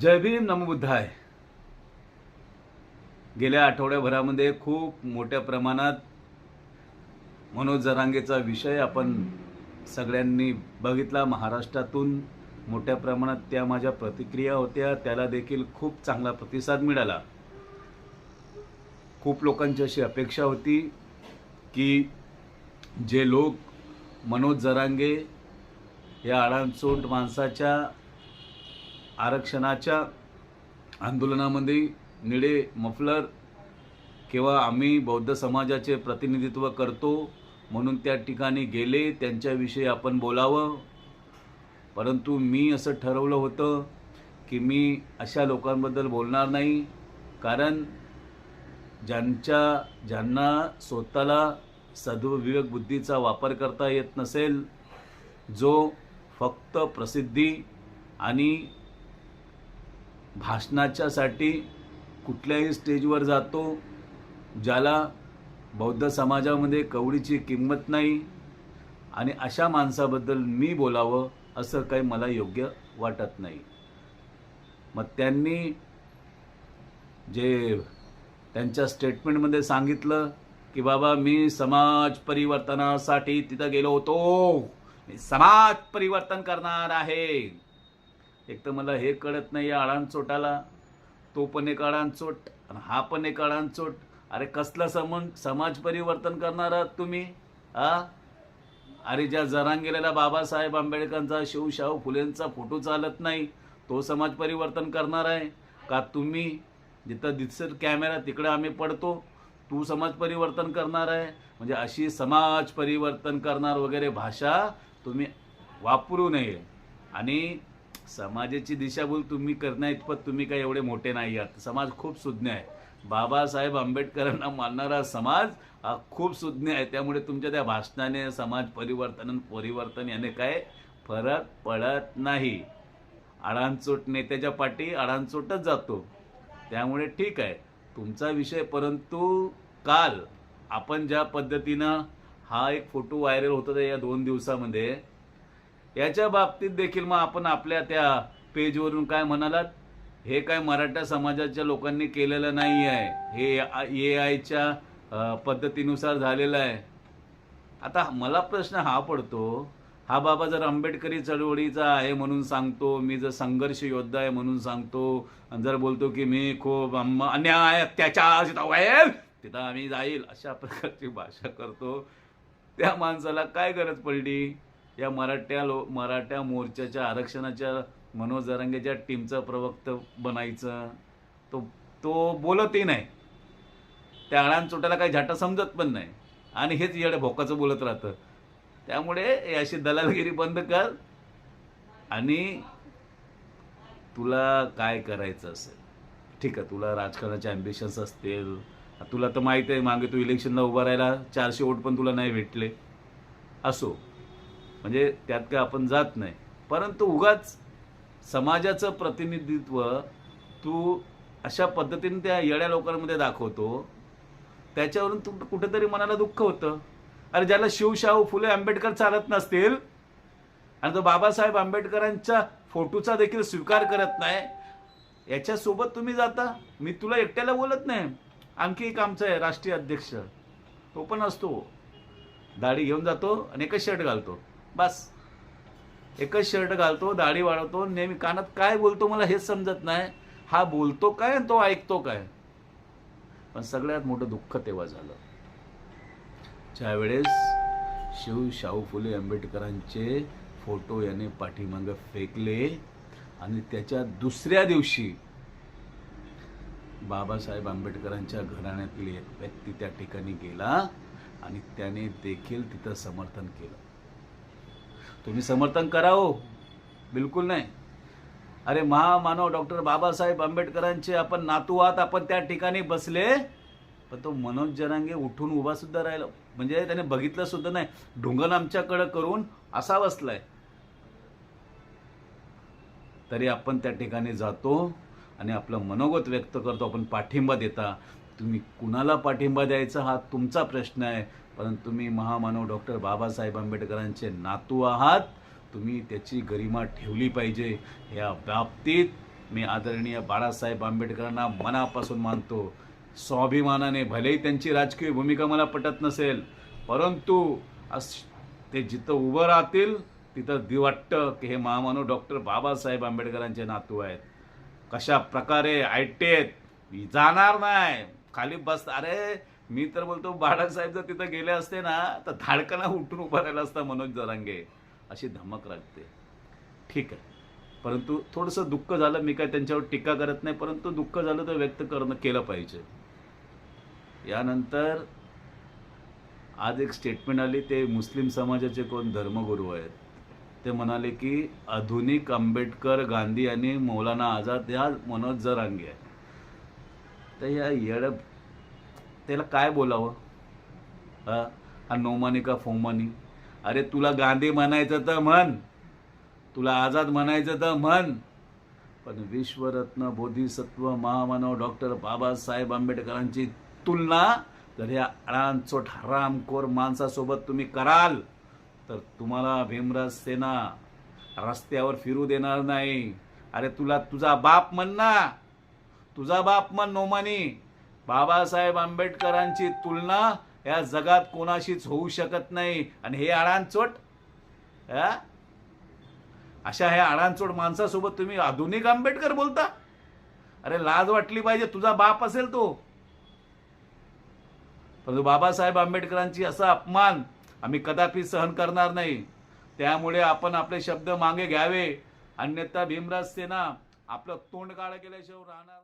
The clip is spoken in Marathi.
जय भीम नमबुद्धाय गेल्या आठवड्याभरामध्ये खूप मोठ्या प्रमाणात मनोज जरांगेचा विषय आपण सगळ्यांनी बघितला. महाराष्ट्रातून मोठ्या प्रमाणात त्या माझ्या प्रतिक्रिया होत्या. त्याला देखील खूप चांगला प्रतिसाद मिळाला. खूप लोकांची अशी अपेक्षा होती की जे लोक मनोज जरांगे या अडाणचोट माणसाच्या आरक्षणाच्या आंदोलनामध्ये निळे मफलर किंवा आम्ही बौद्ध समाजाचे प्रतिनिधित्व करतो म्हणून त्या ठिकाणी गेले त्यांच्याविषयी आपण बोलावं. परंतु मी असं ठरवलं होतं की मी अशा लोकांबद्दल बोलणार नाही. कारण ज्यांच्या ज्यांना स्वतःला सद्विवेक बुद्धीचा वापर करता येत नसेल जो फक्त प्रसिद्धी आणि भाषणाच्यासाठी कुठल्याही स्टेजवर जातो ज्याला बौद्ध समाजामध्ये कवडीची किंमत नाही आणि अशा माणसाबद्दल मी बोलावं असं काही मला योग्य वाटत नाही. मग त्यांनी जे त्यांच्या स्टेटमेंटमध्ये सांगितलं की बाबा मी समाज परिवर्तनासाठी तिथं गेलो होतो. मी समाज परिवर्तन करणार आहे. एक तर मला हे कळत नाही या आळांचोटाला तो पण एक आळांचोट आणि हा पण एक आळांचोट अरे कसलं समन समाज परिवर्तन करणार आहात तुम्ही आ? अरे ज्या जरांगेलेला बाबासाहेब आंबेडकरांचा शिवशाहू फुलेंचा फोटो चालत नाही तो समाज परिवर्तन करणार आहे. का तुम्ही जिथं दिसत कॅमेरा तिकडे आम्ही पडतो तू समाज परिवर्तन करणार आहे. म्हणजे अशी समाज परिवर्तन करणार वगैरे भाषा तुम्ही वापरू नये. आणि समाजाची दिशाभूल तुम्ही करण्या इतपत तुम्ही काही एवढे मोठे नाही आहात. समाज खूप सुज्ञ आहे. बाबासाहेब आंबेडकरांना मानणारा समाज हा खूप सुज्ञ आहे. त्यामुळे तुमच्या त्या भाषणाने समाज परिवर्तन आणि परिवर्तन याने काय फरक पडत नाही. अडाणचोट नेत्याच्या पाठी अडाणचोटच जातो. त्यामुळे ठीक आहे. तुमचा विषय परंतु काल आपण ज्या पद्धतीनं हा एक फोटो व्हायरल होत होता या दोन दिवसामध्ये याच्या बाबतीत देखील मग आपण आपल्या त्या पेजवरून काय म्हणालात? हे काय मराठा समाजाच्या लोकांनी केलेलं नाही आहे हे ए आयच्या पद्धतीनुसार झालेलं आहे. आता मला प्रश्न हा पडतो हा बाबा जर आंबेडकरी चळवळीचा आहे म्हणून सांगतो मी जर संघर्ष योद्धा आहे म्हणून सांगतो आणि जर बोलतो की मी खूप अन्याय अत्याचार तिथं आम्ही जाईल अशा प्रकारची भाषा करतो. त्या माणसाला काय गरज पडली? या मराठ्या लो मराठा मोर्चाच्या आरक्षणाच्या मनोज जरांगेच्या टीमचा प्रवक्त बनायचं. तो तो बोलतही नाही. त्या अळांचोट्याला काही झाटा समजत पण नाही. आणि हेच येडे भोकाचं बोलत राहतं. त्यामुळे अशी दलालगिरी बंद कर. आणि तुला काय करायचं असेल? ठीक आहे तुला राजकारणाचे ॲम्बिशन्स असतील. तुला तर माहीत आहे मागे तू इलेक्शनला उभा राहायला चारशे वोट पण तुला नाही भेटले. असो. म्हणजे त्यात काय आपण जात नाही. परंतु उगाच समाजाचं प्रतिनिधित्व तू अशा पद्धतीने त्या येड्या लोकांमध्ये दाखवतो त्याच्यावरून तू कुठेतरी मनाला दुःख होतं. अरे ज्याला शिवशाहू फुले आंबेडकर चालत नसतील आणि तो बाबासाहेब आंबेडकरांच्या फोटोचा देखील स्वीकार करत नाही याच्यासोबत तुम्ही जाता. मी तुला एकट्याला बोलत नाही. आणखी एक आमचं आहे राष्ट्रीय अध्यक्ष. तो पण असतो. दाढी घेऊन जातो आणि एकच शर्ट घालतो. बस. एकच शर्ट घालतो दाढी वाढवतो नेहमी कानात काय बोलतो मला हेच समजत नाही. हा बोलतो काय आणि तो ऐकतो काय? पण सगळ्यात मोठं दुःख तेव्हा झालं. ज्यावेळेस शिव शाहू फुले आंबेडकरांचे फोटो याने पाठीमागं फेकले आणि त्याच्या दुसऱ्या दिवशी बाबासाहेब आंबेडकरांच्या घराण्यातील एक व्यक्ती त्या ठिकाणी गेला आणि त्याने देखील तिथं समर्थन केलं. तुम्ही समर्थन करावं हो. बिलकुल नाही. अरे महामानव डॉक्टर बाबासाहेब आंबेडकरांचे आपण नातू आहात आपण त्या ठिकाणी बसले पण तो मनोज जरांगे उठून उभा सुद्धा राहिला. म्हणजे त्याने बघितलं सुद्धा नाही. ढुंगण आमच्याकडं करून असा बसलाय. तरी आपण त्या ठिकाणी जातो आणि आपलं मनोगत व्यक्त करतो. आपण पाठिंबा देता. तुम्ही कुणाला पाठिंबा द्यायचा हा तुमचा प्रश्न आहे. परंतु तुम्ही महामानव डॉक्टर बाबासाहेब आंबेडकरांचे नातू आहात. तुम्ही त्याची गरिमा ठेवली पाहिजे. या बाबतीत मी आदरणीय बाळासाहेब आंबेडकरांना मनापासून मानतो. स्वाभिमानाने भलेही त्यांची राजकीय भूमिका मला पटत नसेल परंतु अस ते जिथं उभं राहतील तिथं दि वाटतं की हे महामानव डॉक्टर बाबासाहेब आंबेडकरांचे नातू आहेत. कशा प्रकारे आहेत जाणार नाही. खाली बस. अरे मी तर बोलतो बाळासाहेब जर तिथं गेले असते ना तर धाडकाला उठून उभा राहिला असता मनोज जरांगे. अशी धमक लागते ठीक आहे. परंतु थोडंसं दुःख झालं मी काय त्यांच्यावर टीका करत नाही परंतु दुःख झालं तर व्यक्त करणं केलं पाहिजे. यानंतर आज एक स्टेटमेंट आली ते मुस्लिम समाजाचे कोण धर्मगुरू आहेत. ते म्हणाले की आधुनिक आंबेडकर गांधी आणि मौलाना आझाद ह्या मनोज जरांगे आहेत. तर या येड त्याला काय बोलावं? हा? नोमानी का फोमानी? अरे तुला गांधी म्हणायचं तर म्हण. तुला आझाद म्हणायचं तर म्हण. पण विश्वरत्न बोधिसत्व महामानव डॉक्टर बाबासाहेब आंबेडकरांची तुलना जर या अळांचोट हरामखोर माणसासोबत तुम्ही कराल तर तुम्हाला भीमराज सेना रस्त्यावर फिरू देणार नाही. अरे तुला तुझा बाप म्हण ना. तुझा बाप म्हण नोमानी. बाबासाहेब आंबेडकरांची तुलना या जगात कोणाशीच होऊ शकत नाही. आणि हे अडांचोट अशा ह्या अडांचोट माणसासोबत तुम्ही आधुनिक आंबेडकर बोलता? अरे लाज वाटली पाहिजे तुझा बाप असेल तो. परंतु बाबासाहेब आंबेडकरांची असा अपमान आम्ही कदापि सहन करणार नाही. त्यामुळे आपण आपले शब्द मागे घ्यावे. अन्यथा भीमराज सेना आपलं तोंड काळ केल्याशिवाय राहणार नाही.